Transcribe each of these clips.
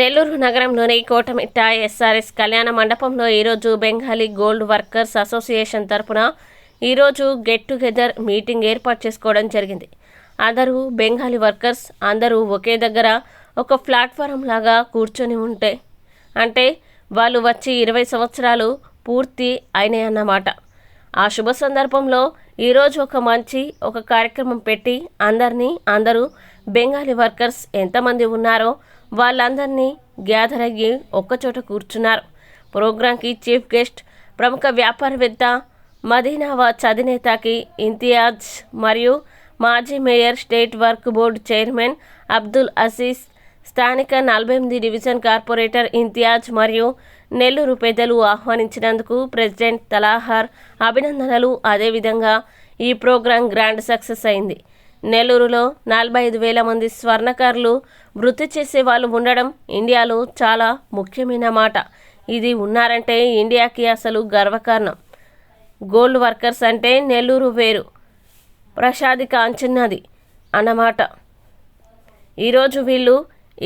నెల్లూరు నగరంలోని కోటమిట్ట ఎస్ఆర్ఎస్ కళ్యాణ మండపంలో ఈరోజు బెంగాలీ గోల్డ్ వర్కర్స్ అసోసియేషన్ తరపున ఈరోజు గెట్ టుగెదర్ మీటింగ్ ఏర్పాటు చేసుకోవడం జరిగింది. అందరూ బెంగాలీ వర్కర్స్ అందరూ ఒకే దగ్గర ఒక ప్లాట్ఫారం లాగా కూర్చొని ఉంటే అంటే వాళ్ళు వచ్చి ఇరవై సంవత్సరాలు పూర్తి అయినాయన్నమాట ఆ శుభ సందర్భంలో ఈరోజు ఒక మంచి ఒక కార్యక్రమం పెట్టి అందరినీ అందరూ బెంగాలీ వర్కర్స్ ఎంతమంది ఉన్నారో వాళ్ళందరినీ గ్యాదర్ అయ్యి ఒక్కచోట కూర్చున్నారు. ప్రోగ్రాంకి చీఫ్ గెస్ట్ ప్రముఖ వ్యాపారవేత్త మదీనావాజ్ అధినేతకి ఇంతియాజ్ మరియు మాజీ మేయర్ స్టేట్ వర్క్ బోర్డు చైర్మన్ అబ్దుల్ అసీస్ స్థానిక నలభై ఎనిమిది డివిజన్ కార్పొరేటర్ ఇంతియాజ్ మరియు నెల్లూరు పెద్దలు ఆహ్వానించినందుకు ప్రెసిడెంట్ తలాహార్ అభినందనలు. అదేవిధంగా ఈ ప్రోగ్రాం గ్రాండ్ సక్సెస్ అయింది. నెల్లూరులో నలభై ఐదు వేల మంది స్వర్ణకారులు వృత్తి చేసే వాళ్ళు ఉండడం ఇండియాలో చాలా ముఖ్యమైన మాట. ఇది ఉన్నారంటే ఇండియాకి అసలు గర్వకారణం. గోల్డ్ వర్కర్స్ అంటే నెల్లూరు వేరు. ప్రసాది కాంచన్నది అన్నమాట. ఈరోజు వీళ్ళు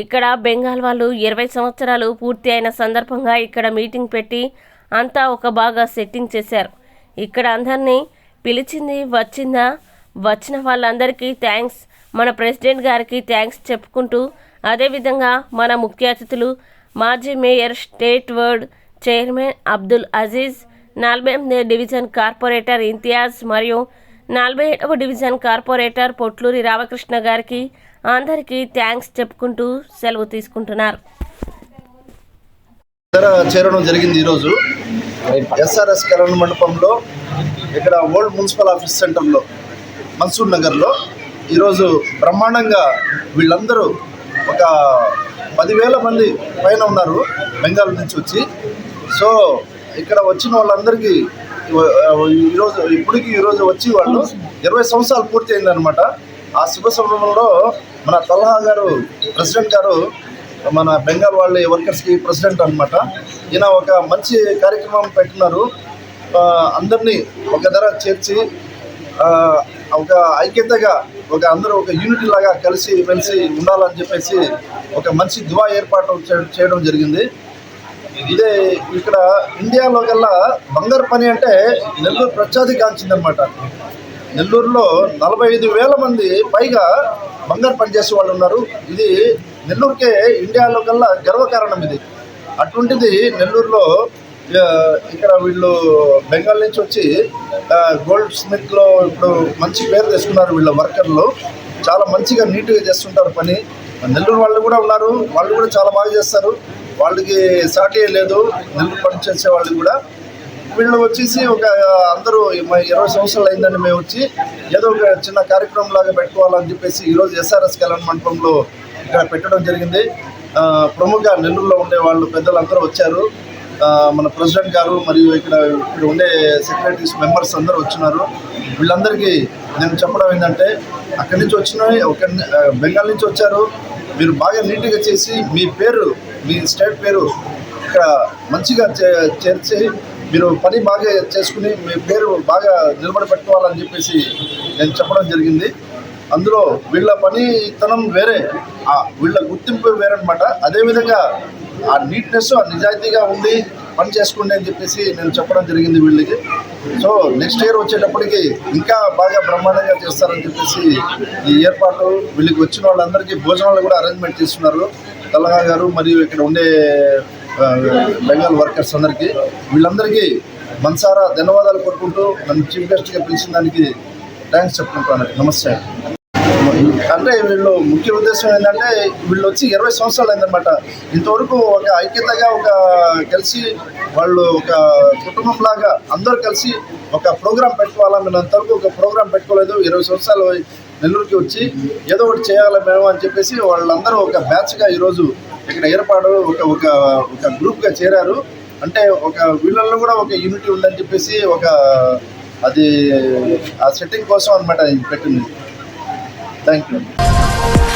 ఇక్కడ బెంగాల్ వాళ్ళు ఇరవై సంవత్సరాలు పూర్తి అయిన సందర్భంగా ఇక్కడ మీటింగ్ పెట్టి అంతా ఒక బాగా సెట్టింగ్ చేశారు. ఇక్కడ అందరినీ పిలిచింది వచ్చిందా? వచ్చిన వాళ్ళందరికీ థ్యాంక్స్. మన ప్రెసిడెంట్ గారికి థ్యాంక్స్ చెప్పుకుంటూ అదేవిధంగా మన ముఖ్య అతిథులు మాజీ మేయర్ స్టేట్ వర్డ్ చైర్మన్ అబ్దుల్ అజీజ్ నలభై ఎనిమిది డివిజన్ కార్పొరేటర్ ఇంతియాజ్ మరియు నలభై ఏడవ డివిజన్ కార్పొరేటర్ పొట్లూరి రామకృష్ణ గారికి అందరికీ థ్యాంక్స్ చెప్పుకుంటూ సెలవు తీసుకుంటున్నారు. చేరడం జరిగింది ఈరోజు. ఎస్ఆర్ఎస్ కళ్యాణ మండపంలో ఇక్కడ ఓల్డ్ మున్సిపల్ ఆఫీస్ సెంటర్లో. మన్సూర్ నగర్లో ఈరోజు బ్రహ్మాండంగా వీళ్ళందరూ ఒక పదివేల మంది పైన ఉన్నారు బెంగాల్ నుంచి వచ్చి. సో ఇక్కడ వచ్చిన వాళ్ళందరికీ ఈరోజు ఇప్పటికి ఈరోజు వచ్చి వాళ్ళు ఇరవై సంవత్సరాలు పూర్తి అయిందనమాట ఆ శుభ సమయంలో మన తల్హా గారు ప్రెసిడెంట్ గారు మన బెంగాల్ వాళ్ళ వర్కర్స్కి ప్రెసిడెంట్ అనమాట ఈయన ఒక మంచి కార్యక్రమం పెట్టినారు. అందరినీ ఒక ధర చేర్చి ఒక ఐక్యతగా ఒక అందరూ ఒక యూనిటీ లాగా కలిసి మెలిసి ఉండాలని చెప్పేసి ఒక మంచి దువా ఏర్పాటు చేయడం జరిగింది. ఇదే ఇక్కడ ఇండియాలో కల్లా బంగారు పని అంటే నెల్లూరు ప్రఖ్యాతి కాంచిందనమాట నెల్లూరులో నలభై ఐదు వేల మంది పైగా బంగారు పని చేసే వాళ్ళు ఉన్నారు. ఇది నెల్లూరుకే ఇండియాలో కల్లా గర్వకారణం ఇది. అటువంటిది నెల్లూరులో ఇక్కడ వీళ్ళు బెంగాల్ నుంచి వచ్చి గోల్డ్ స్మిత్లో ఇప్పుడు మంచి పేరు తెచ్చుకున్నారు వీళ్ళ వర్కర్లు. చాలా మంచిగా నీట్గా చేస్తుంటారు పని. నెల్లూరు వాళ్ళు కూడా ఉన్నారు. వాళ్ళు కూడా చాలా బాగా చేస్తారు. వాళ్ళకి సాటి లేదు. నెల్లూరు పని చేసే వాళ్ళు కూడా. వీళ్ళు వచ్చేసి ఒక అందరూ ఇరవై సంవత్సరాలు అయిందని మేము వచ్చి. ఏదో ఒక చిన్న కార్యక్రమం లాగా పెట్టుకోవాలని చెప్పేసి ఈరోజు ఎస్ఆర్ఎస్ కళ్యాణ మండపంలో ఇక్కడ పెట్టడం జరిగింది. ప్రముఖ నెల్లూరులో ఉండే వాళ్ళు పెద్దలందరూ వచ్చారు. మన ప్రెసిడెంట్ గారు మరియు ఇక్కడ ఇక్కడ ఉండే సెక్రటరీస్ మెంబర్స్ అందరూ వచ్చినారు. వీళ్ళందరికీ నేను చెప్పడం ఏంటంటే అక్కడి నుంచి వచ్చిన ఒక బెంగాల్ నుంచి వచ్చారు. మీరు బాగా నీట్గా చేసి మీ పేరు మీ స్టేట్ పేరు ఇక్కడ మంచిగా చే- చేర్చి మీరు పని బాగా చేసుకుని మీ పేరు బాగా నిలబడి పెట్టుకోవాలని చెప్పేసి నేను చెప్పడం జరిగింది. అందులో వీళ్ళ పనితనం వేరే వీళ్ళ గుర్తింపు వేరనమాట అదేవిధంగా ఆ నీట్నెస్ ఆ నిజాయితీగా ఉండి పని చేసుకోండి అని చెప్పేసి నేను చెప్పడం జరిగింది వీళ్ళకి. సో నెక్స్ట్ ఇయర్ వచ్చేటప్పటికి ఇంకా బాగా బ్రహ్మాండంగా చేస్తారని చెప్పేసి ఈ ఏర్పాటు వీళ్ళకి వచ్చిన వాళ్ళందరికీ భోజనాలు కూడా అరేంజ్మెంట్ చేస్తున్నారు. తెలంగాణ గారు మరియు ఇక్కడ ఉండే బెంగాల్ వర్కర్స్ అందరికీ. వీళ్ళందరికీ మనసారా ధన్యవాదాలు కోరుకుంటూ నన్ను చీఫ్ గెస్ట్గా పిలిచిన దానికి థ్యాంక్స్ చెప్పుకుంటాను నమస్తే. అంటే వీళ్ళు ముఖ్య ఉద్దేశం ఏంటంటే వీళ్ళు వచ్చి ఇరవై సంవత్సరాలు అయిందనమాట ఇంతవరకు ఒక ఐక్యతగా ఒక కలిసి వాళ్ళు ఒక కుటుంబం లాగా అందరూ కలిసి ఒక ప్రోగ్రాం పెట్టుకోవాలా మేము అంతవరకు ఒక ప్రోగ్రాం పెట్టుకోలేదు. ఇరవై సంవత్సరాలు నెల్లూరుకి వచ్చి ఏదో ఒకటి చేయాలి మేము అని చెప్పేసి వాళ్ళందరూ ఒక బ్యాచ్గా ఈరోజు ఇక్కడ ఏర్పాటు ఒక ఒక ఒక గ్రూప్గా చేరారు. అంటే ఒక వీళ్ళల్లో కూడా ఒక యూనిటీ ఉందని చెప్పేసి ఒక అది ఆ సెట్టింగ్ కోసం అనమాట పెట్టింది. Thank you.